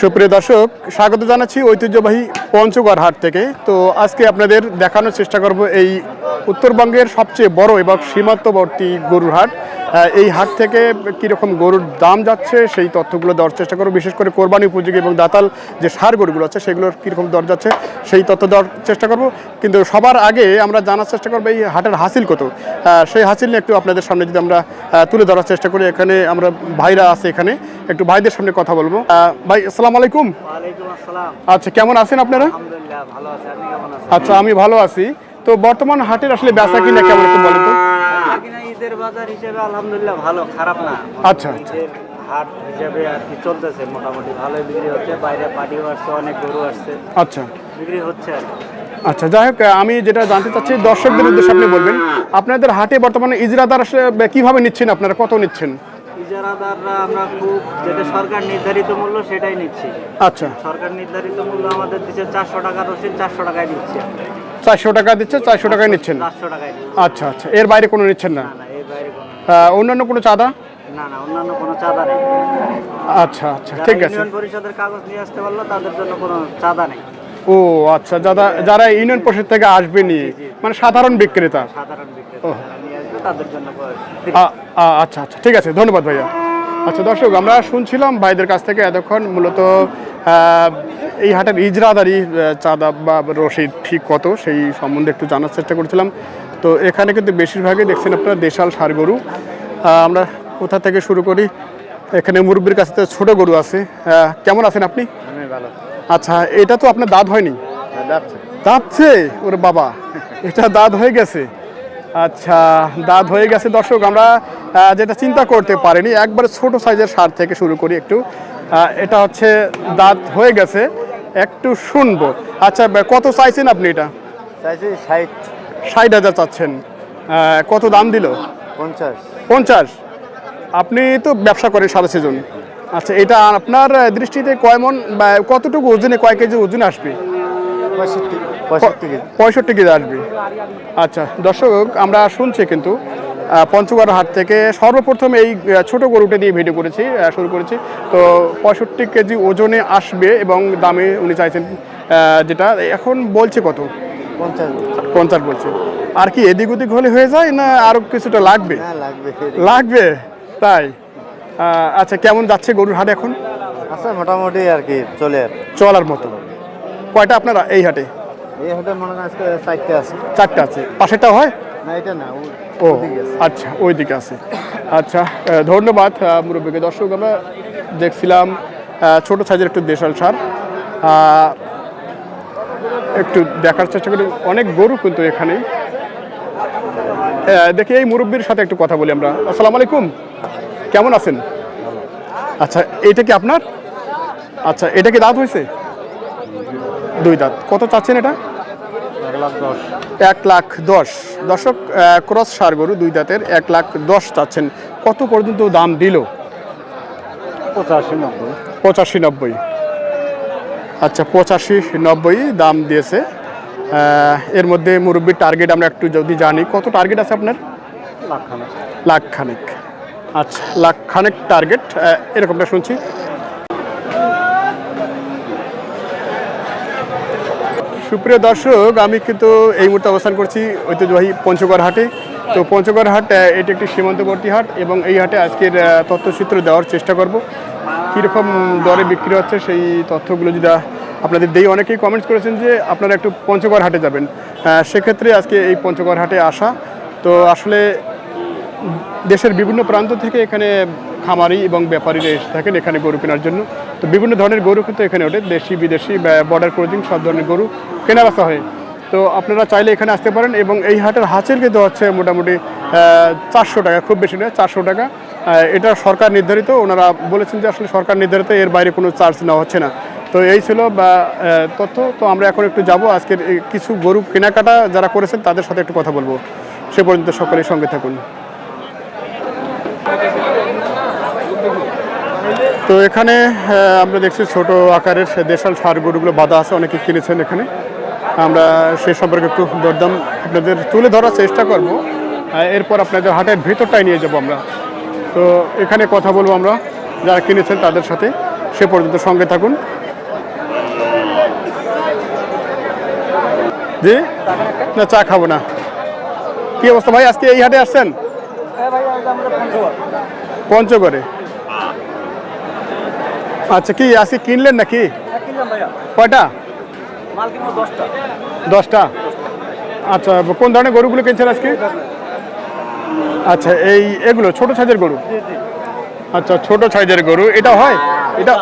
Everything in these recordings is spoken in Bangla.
সুপ্রিয় দর্শক, স্বাগত জানাচ্ছি ঐতিহ্যবাহী পঞ্চগড় হাট থেকে। তো আজকে আপনাদের দেখানোর চেষ্টা করব এই উত্তরবঙ্গের সবচেয়ে বড় এবং সীমান্তবর্তী গরুর হাট। এই হাট থেকে কীরকম গরুর দাম যাচ্ছে সেই তথ্যগুলো দেওয়ার চেষ্টা করব। বিশেষ করে কোরবানি উপযোগী এবং দাতাল যে সার গরুগুলো আছে সেগুলোর কীরকম দর যাচ্ছে সেই তথ্য দেওয়ার চেষ্টা করব। কিন্তু সবার আগে আমরা জানার চেষ্টা করব এই হাটের হাসিল কত? সেই হাসিল নিয়ে একটু আপনাদের সামনে যদি আমরা তুলে ধরার চেষ্টা করি এখানে আমরা ভাইরা আছে এখানে একটু ভাইদের সামনে কথা বলব। ভাই আসসালামু আলাইকুম। আচ্ছা কেমন আছেন আপনারা? আচ্ছা আমি ভালো আছি। তো বর্তমান হাটের আসলে বেচা কিনা কেমন একটু বলেন তো। কিনা ঈদের বাজার হিসেবে আলহামদুলিল্লাহ ভালো খারাপ না। আচ্ছা আচ্ছা। হাট হিসেবে আর কি চলতেছে মোটামুটি ভালোই বিক্রি হচ্ছে বাইরে পাটিও আসছে অনেক গরু আসছে। আচ্ছা। বিক্রি হচ্ছে আর আচ্ছা যাই হোক আমি যেটা জানতে চাচ্ছি দর্শকদের উদ্দেশ্যে আপনি বলবেন আপনাদের হাটে বর্তমানে ইজরাদার আসলে কীভাবে নিচ্ছেন আপনারা কত নিচ্ছেন? ইজারাদাররা আমরা খুব যেটা সরকার নির্ধারিত মূল্য সেটাই নিচ্ছি। আচ্ছা। সরকার নির্ধারিত মূল্য আমাদের দিচ্ছে চারশো টাকা রসিদ চারশো টাকায় দিচ্ছি। চারশো টাকা দিচ্ছে চারশো টাকায় নিচ্ছেন? চারশো টাকায় আচ্ছা আচ্ছা। এর বাইরে কোনো নিচ্ছেন না? এর বাইরে কোনো অন্যান্য কোনো চাঁদা? না না অন্যান্য কোনো চাঁদা নেই। আচ্ছা আচ্ছা যারা ঠিক আছে। ইউনিয়ন পরিষদের কাগজ নিয়ে আসতে পারল তাদের জন্য কোনো চাঁদা নেই। ও আচ্ছা যারা যারা ইউনিয়ন পরিষদ থেকে আসবে নি মানে সাধারণ বিক্রেতা? সাধারণ বিক্রেতা নিয়ে তাদের জন্য আচ্ছা আচ্ছা ঠিক আছে ধন্যবাদ ভাইয়া। আচ্ছা দর্শক আমরা শুনছিলাম ভাইদের কাছ থেকে এতক্ষণ মূলত এই হাটের ইজরাদারি চাঁদা বা রসিদ ঠিক কত সেই সম্বন্ধে একটু জানার চেষ্টা করছিলাম। তো এখানে কিন্তু বেশিরভাগই দেখছেন আপনারা দেশাল সার গরু। আমরা কোথা থেকে শুরু করি? এখানে মুরব্বীর কাছে তো ছোটো গরু আছে। কেমন আছেন আপনি? আমি আচ্ছা এটা তো আপনার দাঁত হয়নি? যাচ্ছে যাচ্ছে ওরে বাবা এটা দাঁত হয়ে গেছে। আচ্ছা দাঁত হয়ে গেছে। দর্শক আমরা যেটা চিন্তা করতে পারিনি একবারে ছোট সাইজের সার থেকে শুরু করি একটু। এটা হচ্ছে দাঁত হয়ে গেছে একটু শুনব। আচ্ছা কত চাইছেন আপনি এটা? ষাট। হাজার চাচ্ছেন। কত দাম দিল? পঞ্চাশ। পঞ্চাশ। আপনি তো ব্যবসা করেন সারা সিজন। আচ্ছা এটা আপনার দৃষ্টিতে কয় মন বা কতটুকু ওজনে কয় কেজি ওজনে আসবে? পঁয়ষট্টি কেজি। আসবে। আচ্ছা দর্শক আমরা শুনছি কিন্তু পঞ্চগড় হাট থেকে সর্বপ্রথম এই ছোট গরুটা দিয়ে ভিডিও করেছি শুরু করেছি। তো পঁয়ষট্টি কেজি ওজনে আসবে এবং দামে উনি চাইছেন যেটা এখন বলছে কত? পঞ্চাশ বলছে। আর কি এদিক ওদিক হলে হয়ে যায় না আরও কিছুটা লাগবে? লাগবে। তাই। আচ্ছা কেমন যাচ্ছে গরুর হাট এখন? আচ্ছা মোটামুটি আর কি চলে চলার মতো। কয়টা আপনারা এই হাটে? এই হোটেল মনে করেন চারটে আছে। চারটা আছে। পাশেরটা হয়? না এটা না ও-। আচ্ছা ওই দিকে আছে। আচ্ছা ধন্যবাদ মুরব্বীকে। দর্শক আমরা দেখছিলাম ছোট সাইজের একটু দেশাল সার। একটু দেখার চেষ্টা করি। অনেক গরু কিন্তু এখানে। দেখি এই মুরব্বীর সাথে একটু কথা বলি আমরা। আসসালামু আলাইকুম। কেমন আছেন? আচ্ছা এটা কি আপনার? আচ্ছা এটা কি দাঁত হয়েছে? দুই দাঁত। কত চাচ্ছেন এটা? এক লাখ দশ। দশক ক্রস সার গরু দুই দাঁতের এক লাখ দশ চাচ্ছেন। কত পর্যন্ত দাম দিল? পঁচাশি নব্বই পঁচাশি নব্বই আচ্ছা পঁচাশি নব্বই দাম দিয়েছে। এর মধ্যে মুরব্বীর টার্গেট আমরা একটু যদি জানি কত টার্গেট আছে আপনার? লাখ খানা লাখ খানেক আচ্ছা লাখ খানেক টার্গেট এরকমটা শুনছি। সুপ্রিয় দর্শক, আমি কিন্তু এই মুহূর্তে অবস্থান করছি ঐতিহ্যবাহী পঞ্চগড় হাটে। তো পঞ্চগড় হাট এটি একটি সীমান্তবর্তী হাট এবং এই হাটে আজকের তথ্যচিত্র দেওয়ার চেষ্টা করব। কীরকম দরে বিক্রি হচ্ছে সেই তথ্যগুলো যদি আপনাদের দেই, অনেকেই কমেন্টস করেছেন যে আপনারা একটু পঞ্চগড় হাটে যাবেন। সেক্ষেত্রে আজকে এই পঞ্চগড় হাটে আসা। তো আসলে দেশের বিভিন্ন প্রান্ত থেকে এখানে খামারি এবং ব্যাপারীরা এসে থাকেন এখানে গরু কেনার জন্য। তো বিভিন্ন ধরনের গরু কিন্তু এখানে ওঠে, দেশি, বিদেশি বর্ডার ক্রসিং সব ধরনের গরু কেনা বেচা হয়। তো আপনারা চাইলে এখানে আসতে পারেন এবং এই হাটের হাঁচের কিন্তু হচ্ছে মোটামুটি চারশো টাকা, খুব বেশি নয়, চারশো টাকা। এটা সরকার নির্ধারিত, ওনারা বলেছেন যে আসলে সরকার নির্ধারিত, এর বাইরে কোনো চার্জ নেওয়া হচ্ছে না। তো এই ছিল, বা তথ্য। তো আমরা এখন একটু যাব, আজকের কিছু গরু কেনাকাটা যারা করেছেন তাদের সাথে একটু কথা বলব। সে পর্যন্ত সকলের সঙ্গে থাকুন। তো এখানে আমরা দেখছি ছোট আকারের দেশাল সার গরুগুলো বাঁধা আছে অনেকে কিনেছেন এখানে। আমরা সে সম্পর্কে একটু দরদাম আপনাদের তুলে ধরার চেষ্টা করব। এরপর আপনাদের হাটের ভেতরটাই নিয়ে যাব আমরা। তো এখানে কথা বলব আমরা যারা কিনেছেন তাদের সাথে। সে পর্যন্ত সঙ্গে থাকুন। জি? না চা খাব না। কি অবস্থা ভাই আজকে এই হাটে আসছেন? হ্যাঁ পঞ্চগড়ে? আচ্ছা কি আজকে কিনলেন নাকি? কিনলাম কয়টা? দশটা। আচ্ছা কোন ধরনের গরুগুলো কিনছেন আজকে? আচ্ছা এই এগুলো ছোট সাইজের গরু? আচ্ছা ছোট সাইজের গরু এটা হয়? এটা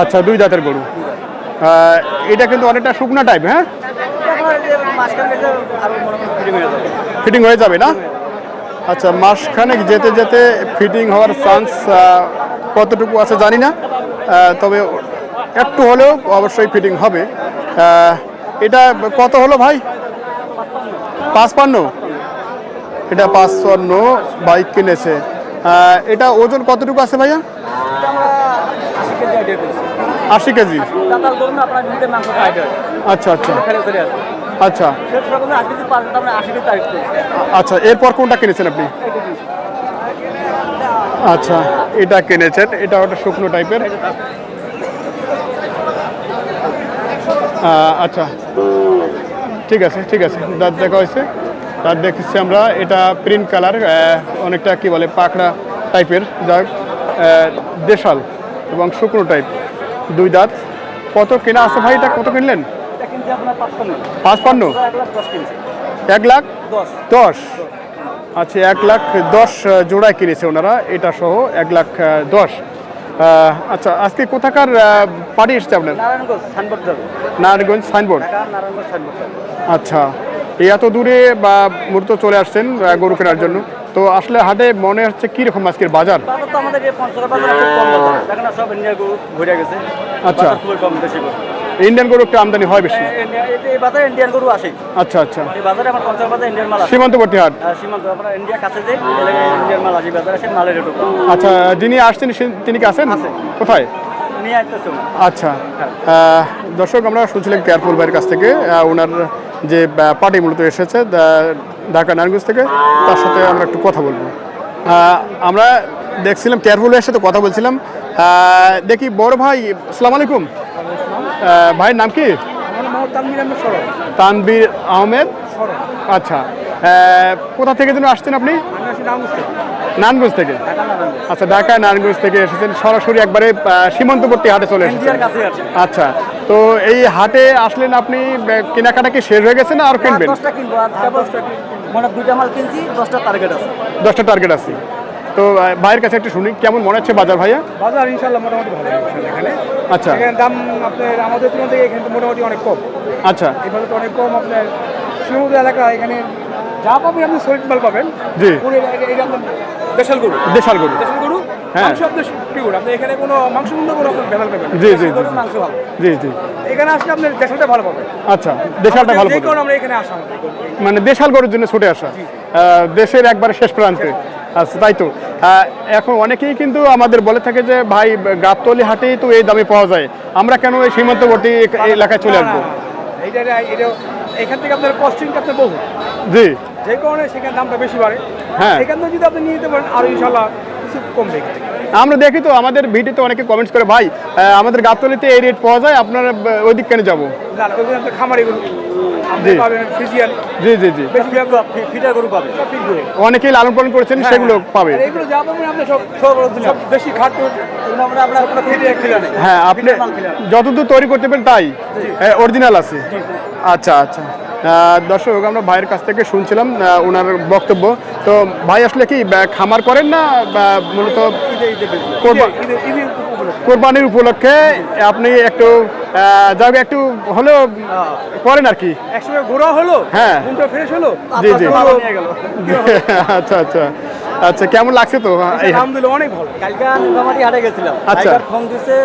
আচ্ছা দুই দাঁতের গরু। এটা কিন্তু অনেকটা শুকনা টাইপ হ্যাঁ? হয় হয়ে ফিটিং হয়ে যাবে না? আচ্ছা মাসখানেক যেতে যেতে ফিটিং হওয়ার চান্স কতটুকু আছে জানি না। তবে একটু হলেও অবশ্যই ফিটিং হবে। এটা কত হলো ভাই? পাঁচপান্ন? এটা পাঁচপান্ন বাইক কিনেছে। এটা ওজন কতটুকু আছে ভাইয়া? আশি কেজি আচ্ছা আচ্ছা। আচ্ছা। আচ্ছা এরপর কোনটা কিনেছেন আপনি? আচ্ছা এটা কিনেছেন। এটা ওটা শুকনো টাইপের আচ্ছা। ঠিক আছে ঠিক আছে। দাঁত দেখা হয়েছে। দাঁত দেখেছি আমরা। এটা প্রিন্ট কালার অনেকটা কি বলে পাকড়া টাইপের যা দেশাল এবং শুকনো টাইপ দুই দাঁত। কত কেনা আছে ভাই? এটা কত কিনলেন? পাঁচপান্ন। এক লাখ দশ আচ্ছা এক লাখ দশ জোড়ায় কিনেছে ওনারা এটা সহ এক লাখ দশ। আচ্ছা আজকে কোথাকার পার্টি এসছে আপনার? নারায়ণগঞ্জ সাইনবোর্ড আচ্ছা এত দূরে বা মূর্ত চলে আসছেন গরু কেনার জন্য তো আসলে হাটে মনে হচ্ছে কীরকম আজকের বাজার? আচ্ছা। ইন্ডিয়ান গরু একটু আমদানি হয় বেশি? এই- এই- এই- এই বাজারে ইন্ডিয়ান গরু আসে। আচ্ছা আচ্ছা। এই বাজারে আমার পঞ্চগড় বাজারে ইন্ডিয়ান মাল আসে। সীমান্তবর্তী হাট? সীমান্ত আপনার ইন্ডিয়া কাছে যে ইন্ডিয়ান মাল আসে বাজারে আসে মালের রেটও আচ্ছা যিনি আসছেন তিনি কি আছেন? কোথায়। আচ্ছা। দর্শক আমরা শুনছিলাম কেয়ারফুল ভাইয়ের কাছ থেকে ওনার যে পার্টি মূলত এসেছে ঢাকা নারায়ণগঞ্জ থেকে তার সাথে আমরা একটু কথা বলব। আমরা দেখছিলাম কেয়ারফুল ভাইয়ের সাথে কথা বলছিলাম। দেখি বড় ভাই আসসালামু আলাইকুম। ভাইয়ের নাম কি? তানবীর আহমেদ আচ্ছা কোথা থেকে যেন আসছেন আপনি? নারায়ণগঞ্জ থেকে। আচ্ছা ঢাকা নারায়ণগঞ্জ থেকে এসেছেন। সরাসরি একবারে সীমান্তবর্তী হাটে চলে এসেছেন। আচ্ছা তো এই হাটে আসলেন আপনি কেনাকাটা কি শেষ হয়ে গেছে না আর কিনবেন? দশটা দশটা মানে দশটা টার্গেট আছে। দশটা টার্গেট আছে। তো ভাইয়ের কাছে একটু শুনি কেমন মনে হচ্ছে বাজার ভাইয়া? বাজার ইনশাল্লাহ মোটামুটি ভালো এখানে। আচ্ছা। এখানে দাম আপনার আমাদের তুলনা থেকে এখানে মোটামুটি অনেক কম। আচ্ছা। এই তো অনেক কম আপনার সমুদ্র এলাকা এখানে যা পাবেন আপনি সলিড মাল পাবেন। জি। এটা- এটা আপনার দেশাল গরু। দেশাল গরু। দেশাল গরু হ্যাঁ। মাংস আপনার পিওর আপনি এখানে কোনো মাংস কোনো ভেজাল পাবেন জি জি জি মাংস ভালো। জি জি। এখানে আসলে আপনার দেশালটা ভালো পাবেন। আচ্ছা দেশালটা ভালো। কারণে আমরা এখানে আসা মানে দেশাল গরুর জন্য ছুটে আসা। আহ, দেশের একবার শেষ প্রান্তে। আচ্ছা তাই তো? এখন অনেকেই কিন্তু আমাদের বলে থাকে যে ভাই গাবতলি হাটেই তো এই দামে পাওয়া যায়। আমরা কেন এই সীমান্তবর্তী এলাকায় চলে আসব? এখান থেকে আপনার কস্টিংটা আপনার বহু জি। যে কারণে সেখানে দামটা বেশি বাড়ে। হ্যাঁ। এখান থেকে যদি আপনি নিয়ে যেতে পারেন আর ইনশাল্লাহ কিছু কমবে আমরা দেখি তো আমাদের ভিডিওতে অনেকে কমেন্টস করে ভাই আমাদের গাবতলিতে এই রেট পাওয়া যায় আপনারা ওই দিক কেন যাব জি। জি জি পাবে অনেকেই লালন পালন করেছেন সেগুলো পাবে। আর এইগুলো যা পাবেন আপনি সব সব সব বেশি খাট এগুলো আমরা আপনার কোনো ফিটে খিলা নেই হ্যাঁ আপনি। যতদূর তৈরি করতে পারেন তাই? অরিজিনাল আছে। আচ্ছা আচ্ছা। দর্শক আমরা ভাইয়ের কাছ থেকে শুনছিলাম ওনার বক্তব্য। তো ভাই আসলে কি খামার করেন না মূলত কোরবানির উপলক্ষে আপনি একটু হোক একটু হলেও করেন আর কি। একসঙ্গে ঘোরা হলো হ্যাঁ। ফ্রেশ হলো জি জি। আচ্ছা আচ্ছা। আচ্ছা কেমন লাগছে তো? আলহামদুলিল্লাহ অনেক ভালো। কালকে নীলফামারী হাটে গেছিলাম। আচ্ছা। ফোন দিছে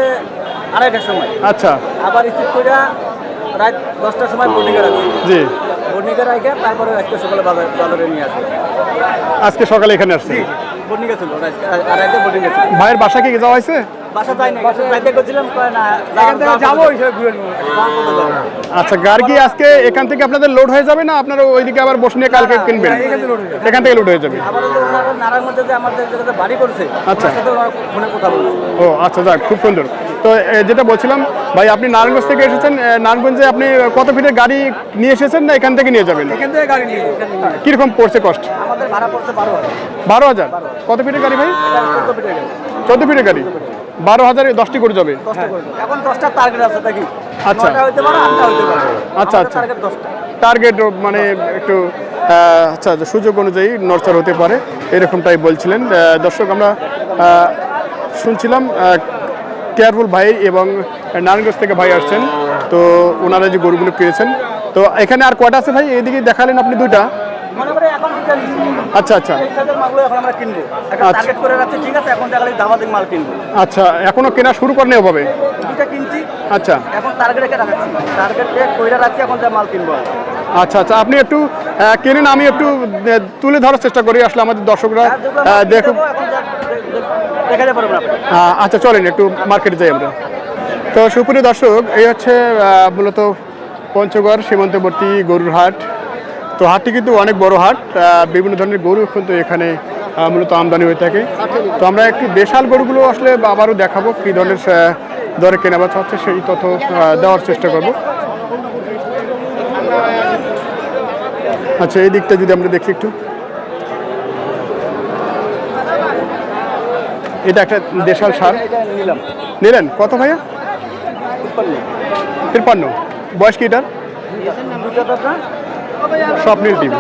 আড়াইটার সময়। আচ্ছা। আবার রিসিভ করে রাত দশটার সময় বর্ণিকা রাখছি জি। বর্ণিকা রাখে তারপরে আজকে সকালে বাজার বাজারে নিয়ে আসবে আজকে সকালে এখানে আসছি বর্ণিকা ছিল একটা বোর্ডিংয়ে ছিল ভাইয়ের বাসা কি যাওয়া হয়েছে? আচ্ছা গাড়ি কি আজকে এখান থেকে আপনাদের লোড হয়ে যাবে না? আপনারা ওইদিকে আবার বসে নিয়ে কালকে কিনবেন? এখান থেকে load হয়ে যাবে। এখান থেকে লোড হয়ে যাবে। আচ্ছা। ও আচ্ছা যাক খুব সুন্দর। তো যেটা বলছিলাম ভাই আপনি নারায়ণগঞ্জ থেকে এসেছেন নারায়ণগঞ্জে আপনি কত ফিটের গাড়ি নিয়ে এসেছেন না এখান থেকে নিয়ে যাবেন? এখান থেকে গাড়ি নিয়ে কীরকম পড়ছে কষ্ট আমাদের ভাড়া পড়ছে বারো হাজার। বারো হাজার? কত ফিটের গাড়ি ভাই? চোদ্দ ফিটের গাড়ি? বারো হাজারে দশটি করে যাবে। এখন দশটা টার্গেট আছে আচ্ছা। আচ্ছা, আচ্ছা। টার্গেট মানে একটু আচ্ছা আচ্ছা, সুযোগ অনুযায়ী নড়চড় হতে পারে এরকমটাই বলছিলেন। দর্শক আমরা শুনছিলাম কেয়ারফুল ভাই এবং নারায়ণগঞ্জ থেকে ভাই আসছেন। তো ওনারা যে গরুগুলো কিনেছেন তো এখানে আর কয়টা আছে ভাই? এদিকে দেখালেন আপনি দুইটা মনে করে এখন দুইটা নিচ্ছি। আচ্ছা আচ্ছা। মালগুলো এখন আমরা কিনবো। আচ্ছা। টার্গেট করে রাখছি ঠিক আছে? এখন দেখালে দামাদিক মাল কিনবো। আচ্ছা এখনও কেনা শুরু করেনি ওভাবে? দুইটা কিনছি। আচ্ছা। এখন টার্গেট রেখে রাখাচ্ছি টার্গেট কইরা রাখছি এখন যা মাল কিনবো আচ্ছা আচ্ছা আপনি একটু কেনেন আমি একটু তুলে ধরার চেষ্টা করি আসলে আমাদের দর্শকরা আর যেগুলো আহ, মাল দেখুক কিনবো, এখন যা- দে- দে- দেখা যাবে না আহ, আচ্ছা চলেন একটু মার্কেটে যাই আমরা। তো সুপ্রিয় দর্শক এই হচ্ছে মূলত পঞ্চগড় সীমান্তবর্তী গরুর হাট তো হাটটি কিন্তু অনেক বড় হাট বিভিন্ন ধরনের গরু কিন্তু এখানে মূলত আমদানি হয়ে থাকে। তো আমরা একটু দেশাল গরুগুলো আসলে আবারও দেখাবো কী ধরনের দরে কেনাবেচা হচ্ছে সেই তথ্য দেওয়ার চেষ্টা করব। আচ্ছা এই দিকটা যদি আমরা দেখি একটু। এটা একটা দেশাল সার। নিলেন? কত ভাইয়া? তিপ্পান্ন। বয়স কি এটার? স্বপ্নের টিভি।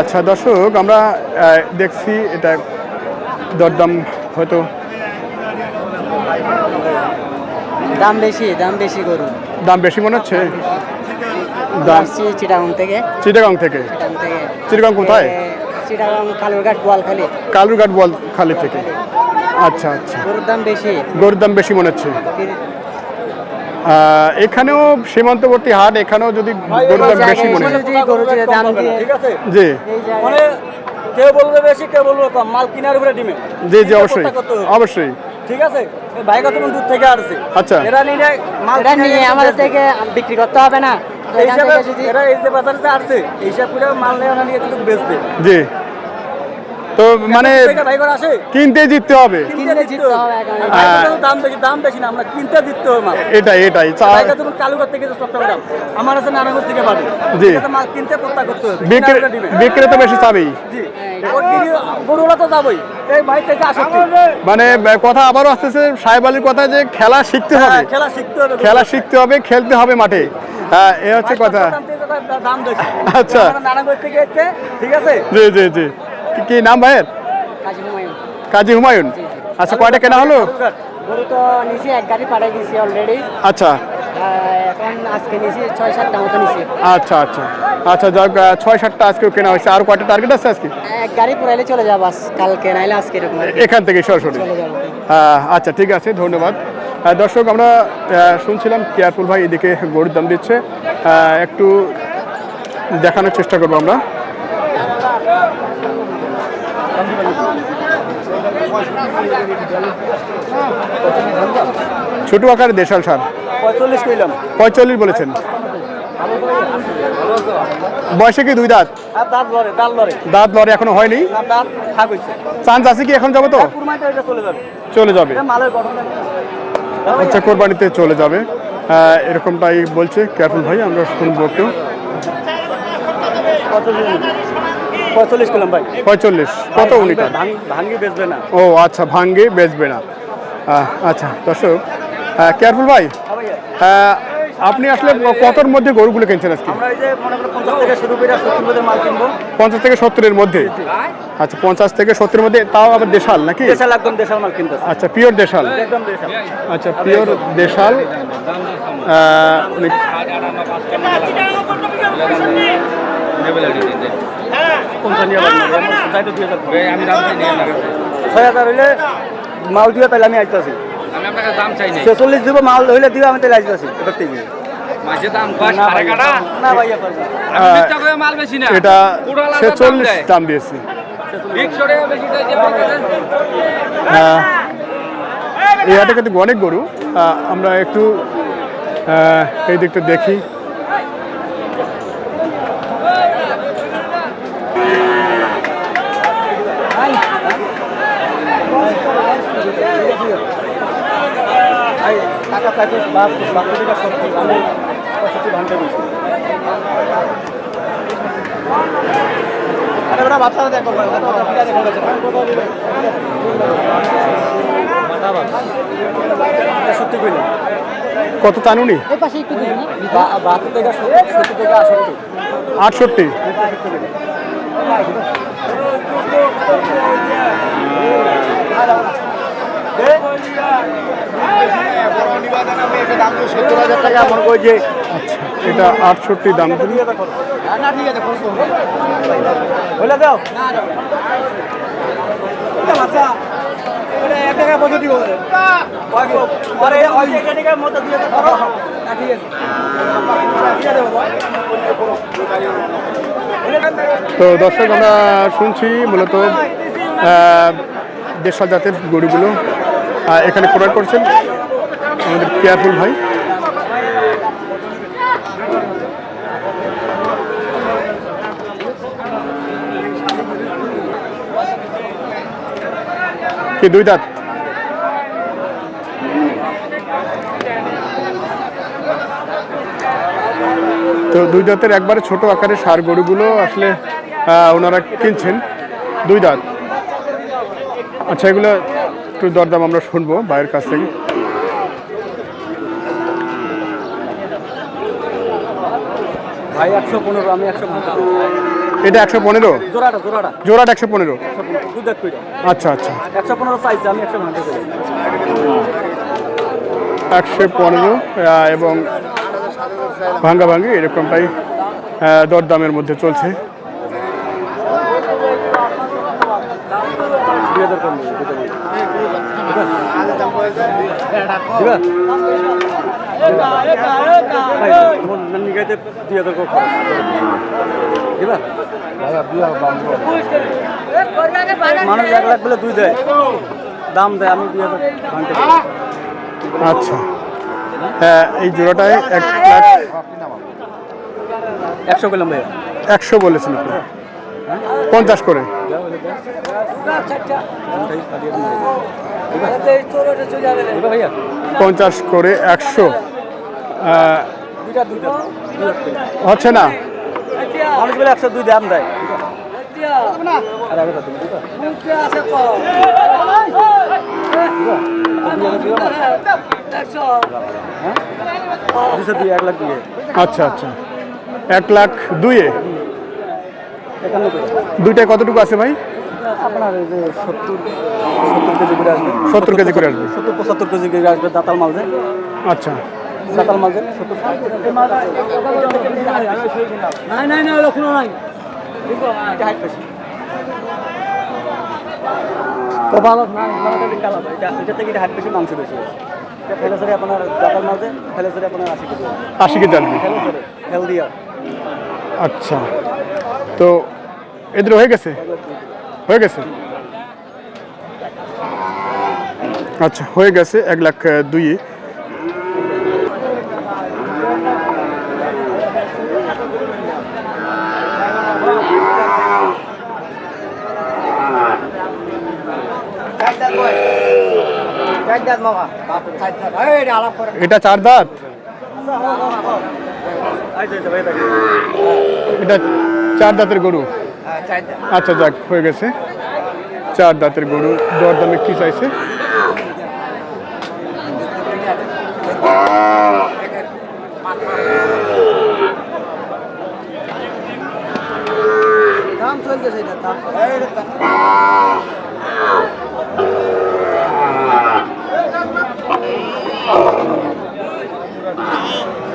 আচ্ছা দর্শক আমরা দেখছি এটা দরদাম হয়তো। দাম বেশি দাম বেশি গরু। দাম বেশি মনে হচ্ছে? দাম চিটাগাং থেকে। চিটাগাং থেকে? চিটাগাং কোথায়? চিটাগাং কালুরঘাট বোয়ালখালী কালুরঘাট বল খালি থেকে। আচ্ছা আচ্ছা। গরুর দাম বেশি। গরুর দাম বেশি মনে হচ্ছে? এখানেও সীমান্তবর্তী হাট এখানেও যদি দাম বেশি মনে হয়। জি। মানে কেউ বলবে বেশি কেউ বলবে কম। মাল কেনার উপরে ডিমে। জি জি অবশ্যই। অবশ্যই। ঠিক আছে? এই ভাই কত দূর থেকে আসছে? আচ্ছা। এরা নিয়ে মাল এটা নিয়ে নিয়ে আমাদের থেকে বিক্রি করতে হবে না। তো এই এখান হিসাবে থেকে যদি এরা এই যে বাজারে আসছে হিসাব করে মাল নিয়ে ওরা নিয়ে কিন্তু বেচবে। জি। তো মানে কিনতে জিততে হবে। কিনতে জিততে হবে। এখন। আর ভাই কত দাম বেশি দাম বেশি না আমরা কিনতে জিততে হবে মাল। এটাই এটাই। বিক্রেতা বেশি চাবেই। আসক্তি মানে কথা আবারও আসতেছে সাহেব আলীর কথা যে খেলা শিখতে হবে। হ্যাঁ, খেলা শিখতে হবে খেলা শিখতে হবে খেলতে হবে মাঠে। হ্যাঁ এ হচ্ছে কথা। আচ্ছা। ঠিক আছে? জি জি জি। কি- নাম ভাইয়ের? কাজী হুমায়ুন। কাজী হুমায়ুন। আচ্ছা কয়টা কেনা হলো? গরু তো নিচে এক গাড়ি পাঠিয়ে দিয়েছি অলরেডি আচ্ছা। এখন আজকে নিচে ছয় সাতটা মতো নিচে আচ্ছা আচ্ছা। আচ্ছা যাক ছয় সাতটা আজকেও কেনা হয়েছে। আর কয়টা টার্গেট আছে আজকে? এক গাড়ি পুরাইলে চলে যাব কালকে নাইলে আজকে এরকম এখান থেকে সরাসরি। আচ্ছা ঠিক আছে ধন্যবাদ। দর্শক আমরা শুনছিলাম কেয়ারফুল ভাই এদিকে গরুর দাম দিচ্ছে। একটু দেখানোর চেষ্টা করব আমরা। ছোট আকারের দেশাল সার। পঁয়তাল্লিশ কইলাম পঁয়তাল্লিশ বলেছেন। বয়সে কি দুই দাঁত? দাঁত লড়ে দাঁত লড়ে। এখনও হয়নি? চান্স আছে কি এখন যাব তো? চলে যাবে। চলে যাবে। আচ্ছা কোরবানিতে চলে যাবে। আহ, এরকমটাই বলছে। কেয়ারফুল ভাই আমরা শুনব একটু। পঁয়তাল্লিশ কইলাম ভাই। পঁয়তাল্লিশ। কত উনিটা ভাঙ- ভাঙি বেচবে না। ও আচ্ছা ভাঙ্গে বেচবে না। আচ্ছা দর্শক কেয়ারফুল ভাই। হ্যাঁ আপনি আসলে কতর মধ্যে গরুগুলো কিনছেন আজকে? পঞ্চাশ থেকে সত্তরের মধ্যে? আচ্ছা পঞ্চাশ থেকে সত্তরের মধ্যে তাও আবার দেশাল নাকি? আচ্ছা পিওর দেশাল। দেশাল। আচ্ছা পিওর দেশাল। চাইতো দুই হাজার। ছয় হাজার হইলে মাল দিবে তাহলে আমি আইতেছি। আমি আপনাকে দাম চাই নাই। ছেচল্লিশ দিব মাল হইলে দিবে আমি তাহলে আইতেছি। থেকে মাঝে দাম কয় না সাড়ে ভাইয়া, কাটা না ভাইয়া পারবে না। আমি মিথ্যা করে মাল বেশি না। এটা দাম ছেচল্লিশ দিয়েছি। এই হাটে কিন্তু অনেক গরু। আমরা একটু এই দিকটা দেখি। টাকা বাপ বাকি টাকা সত্যি আমি পঁয়ষট্টি ভাঙতে বলছি। আরে ওরা বাচ্চারা দেখো সত্যি কইলাম কত চানুনি বাহাত্তর থেকে সত্তর আটষট্টি। সত্তর হাজার টাকা যে এটা আটষট্টি দাম। দাও। আচ্ছা এক টাকা পরে ওই টাকার মতো দিয়ে করো ঠিক আছে। তো দর্শক আমরা শুনছি মূলত দেশাল জাতের গরুগুলো। এখানে ক্রয় করছেন আমাদের কেয়ারফুল ভাই। কি, দুই দাঁত? তো দুই দাঁতের একবারে ছোট আকারের সার গরুগুলো আসলে ওনারা কিনছেন। দুই দাঁত। আচ্ছা এগুলো একটু দরদাম আমরা শুনব বাইরের কাছ থেকে। ভাই একশো পনেরো আমি একশো পনেরো। এটা একশো পনেরো? জোড়াটা জোড়াটা। জোড়াটা একশো পনেরো? আচ্ছা আচ্ছা। একশো পনেরো চাইছে আমি একশো একশো পনেরো এবং ভাঙ্গা ভাঙ্গি এরকমটাই দরদামের মধ্যে চলছে দুই হাজার কম দিবে, দিতে বলবে। দিবা? ভাই, তোমার নানি গাইতে দুই হাজার। দিবা? মানুষ এক লাখ বলে দুই দেয় দাম দেয় আমি দুই হাজার আচ্ছা হ্যাঁ এই জোড়াটায় এক লাখ একশো ভাইয়া একশো বলেছেন আপনি পঞ্চাশ করে পঞ্চাশ করে একশো। দুইটা হচ্ছে না। একশো দুই দাম দেয়? হ্যাঁ? দিয়ে আচ্ছা আচ্ছা। এক লাখ দুইয়ে? দুইটায় কতটুকু আছে ভাই? আপনার এই যে সত্তর সত্তর কেজি করে আসবে। 70 কেজি করে আসবে। সত্তর পঁচাত্তর কেজি করে আসবে দাতাল মাল যে আচ্ছা। দাতাল মাল যে সত্তর নাই নাই নাই ওগুলো নাই। হাইট বেশি। তো ভালো না ভালোটা দিকে আলাদা এটা এটা থেকে এটা হাইট বেশি মাংস বেশি আছে এটা ফেলেসরে আপনার দাতাল মাল যে ফেলেসরে আপনার আশি কেজি আশি কেজি আসবে। ফেলেসরে হেলদি আর আচ্ছা। তো এদের হয়ে গেছে। হয়ে গেছে? আচ্ছা হয়ে গেছে এক লাখ দুইয়ে এটা চার দাঁত? এটা চার দাঁতের গরু। আচ্ছা যাক হয়ে গেছে। চার দাঁতের গরু দর দামে কি চাইছে? দাম চলতেছে এটা দাম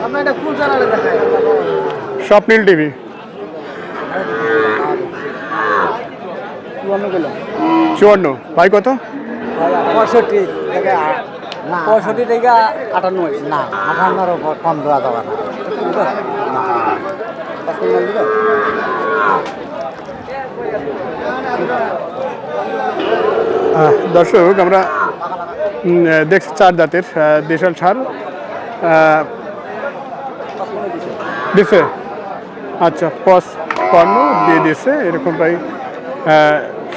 আমরা এটা কোন চ্যানেলে দেখাই স্বপ্নিল টিভি চুয়ান্ন ভাই কত? পঁয়ষট্টি থেকে না পঁয়ষট্টি থেকে আটান্ন না আঠান্নর উপর কম দেওয়া যাবে না। দর্শক আমরা দেখছি চার জাতের দেশাল ছাড় আহ, দিছে? আচ্ছা পস পণ্য দিয়ে দিয়েছে এরকমটাই আহ,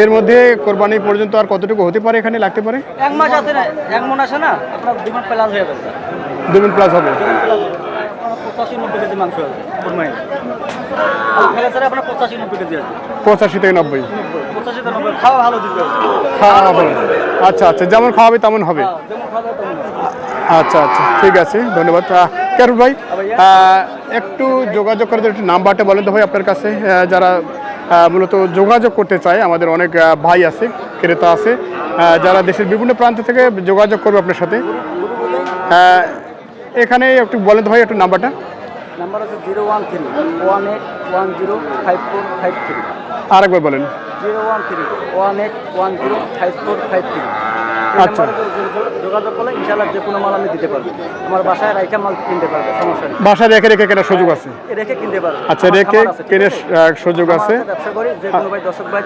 এর মধ্যে কোরবানি পর্যন্ত আর কতটুকু হতে পারে এখানে লাগতে পারে? এক মাস আছে না এক মন আসে না আপনার দুই মাস প্লাস হয়ে যাবে। দু মিনিট প্লাস হবে। পঁচাশি থেকে নব্বই। খাওয়া ভালো আচ্ছা আচ্ছা যেমন খাওয়াবে তেমন হবে। হ্যাঁ, তেমন হবে। আচ্ছা আচ্ছা ঠিক আছে ধন্যবাদ। কেরুল ভাই একটু যোগাযোগ করে একটু নাম্বারটা বলেন তো ভাই আপনার কাছে যারা মূলত যোগাযোগ করতে চায়। আমাদের অনেক ভাই আছে ক্রেতা আছে যারা দেশের বিভিন্ন প্রান্ত থেকে যোগাযোগ করবে আপনার সাথে। এখানে একটু বলেন তো ভাই একটু নাম্বারটা। নাম্বার আছে zero one three one eight one zero five four five three. আরেকবার বলেন। Zero one three one eight one zero five four five three. আচ্ছা। যোগাযোগ করলে ইনশাল্লাহ যে কোনো মাল আমি দিতে পারব। আমার বাসায় রাইখা মাল কিনতে পারবে সমস্যা নেই। বাসা রেখে রেখে কেনার সুযোগ আছে? রেখে কিনতে পারবে। আচ্ছা রেখে কেনার সুযোগ আছে। ব্যবসা করি যে কোনো ভাই দর্শক ভাই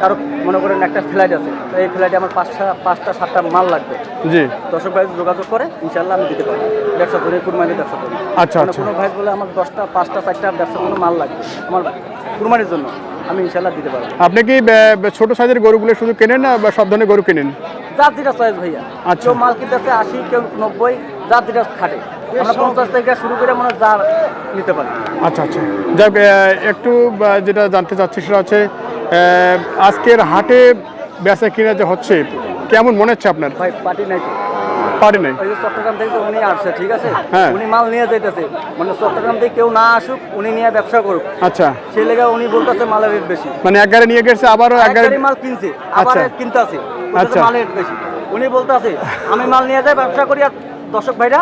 কারও মনে করেন একটা ফ্লাইট আছে তো এই ফ্লাইটে আমার পাঁচটা পাঁচটা সাতটা মাল লাগবে। জি। দর্শক ভাই যোগাযোগ করে ইনশাল্লাহ আমি দিতে পারব। ব্যবসা করি কুরবানির ব্যবসা করি। আচ্ছা, মানে আচ্ছা। কোনো ভাই বলে আমার দশটা পাঁচটা চারটা ব্যবসা কোনো মাল লাগবে। আমার কুরবানির জন্য। আমি ইনশাল্লাহ দিতে পারব। আপনি কি ছোট সাইজের গরুগুলো শুধু কেনেন না বা সব ধরনের গরু কেনেন? যার যেটা চয়েস ভাইয়া। আচ্ছা। কেউ মাল কিনতেছে আশি কেউ নব্বই যার যেটা খাটে। আমরা পঞ্চাশ থেকে শুরু করে মনে যার নিতে পারি। আচ্ছা আচ্ছা। যাক একটু যেটা জানতে চাচ্ছি সেটা হচ্ছে আজকের হাটে বেচা কিনা যে হচ্ছে কেমন মনে হচ্ছে আপনার? ভাই পার্টি নাই তো। পারি নাই। ওই যে চট্টগ্রাম থেকে উনি আসছে ঠিক আছে? হ্যাঁ। উনি মাল নিয়ে যাইতেছে। মানে চট্টগ্রাম থেকে কেউ না আসুক উনি নিয়ে ব্যবসা করুক। আচ্ছা। সেই লেগে উনি বলতেছে মালের রেট বেশি। মানে এক গাড়ি নিয়ে গেছে আবারও এক গাড়ি মাল কিনছে আবার আচ্ছা। কিনতে আছে। আচ্ছা। মালের রেট বেশি। উনি বলতেছে আমি মাল নিয়ে যাই ব্যবসা করি আর দর্শক ভাইরা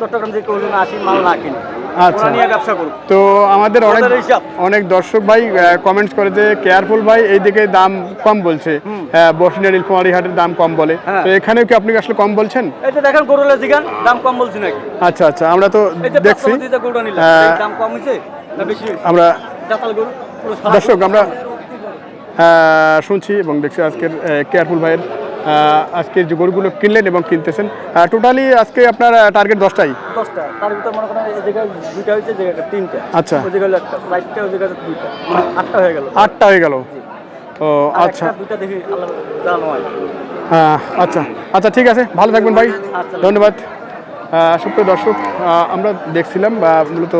চট্টগ্রাম থেকে কেউ আসি মাল না কিনে। আচ্ছা। তো আমাদের অনেক অনেক দর্শক ভাই কমেন্টস করে যে কেয়ারফুল ভাই এইদিকে দাম কম বলছে। বসিনা নীলকুমারী হাটের দাম কম বলে। হ্যাঁ। তো এখানেও কি আপনি আসলে কম বলছেন? যে দেখেন গরুলের জিগান দাম কম বলছি নাকি? আচ্ছা আচ্ছা আমরা তো দেখছি। পাঁচশো যে গরুটা নিলাম আহ, এই দাম কম হয়েছে না বেশি আমরা দর্শক আমরা শুনছি এবং দেখছি আজকের কেয়ারফুল ভাইয়ের আহ, আজকের যে গরুগুলো কিনলেন এবং কিনতেছেন টোটালি আজকে আপনার টার্গেট দশটাই? দশটা। তার ভিতর মনে করেন এই জায়গায় দুইটা হয়েছে যে তিনটা। আচ্ছা। ওই জায়গায় একটা চারটা ওই জায়গায় দুইটা। মানে আটটা হয়ে গেল। আটটা হয়ে গেল। ও আচ্ছা। দুইটা দেখি আল্লাহ জানো আচ্ছা। আচ্ছা ঠিক আছে। ভালো থাকবেন ভাই। আচ্ছা। ধন্যবাদ। সুপ্রিয় দর্শক আমরা দেখছিলাম মূলত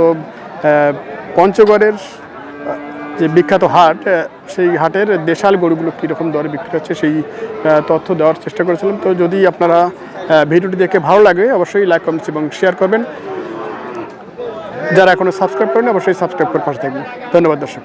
পঞ্চগড়ের যে বিখ্যাত হাট সেই হাটের দেশাল গরুগুলো কীরকম দরে বিক্রি হচ্ছে সেই তথ্য দেওয়ার চেষ্টা করেছিলাম। তো যদি আপনারা ভিডিওটি দেখে ভালো লাগে, অবশ্যই লাইক, কমেন্টস এবং শেয়ার করবেন। যারা এখনও সাবস্ক্রাইব করেন অবশ্যই সাবস্ক্রাইব করে পাশে থাকবেন। ধন্যবাদ, দর্শক।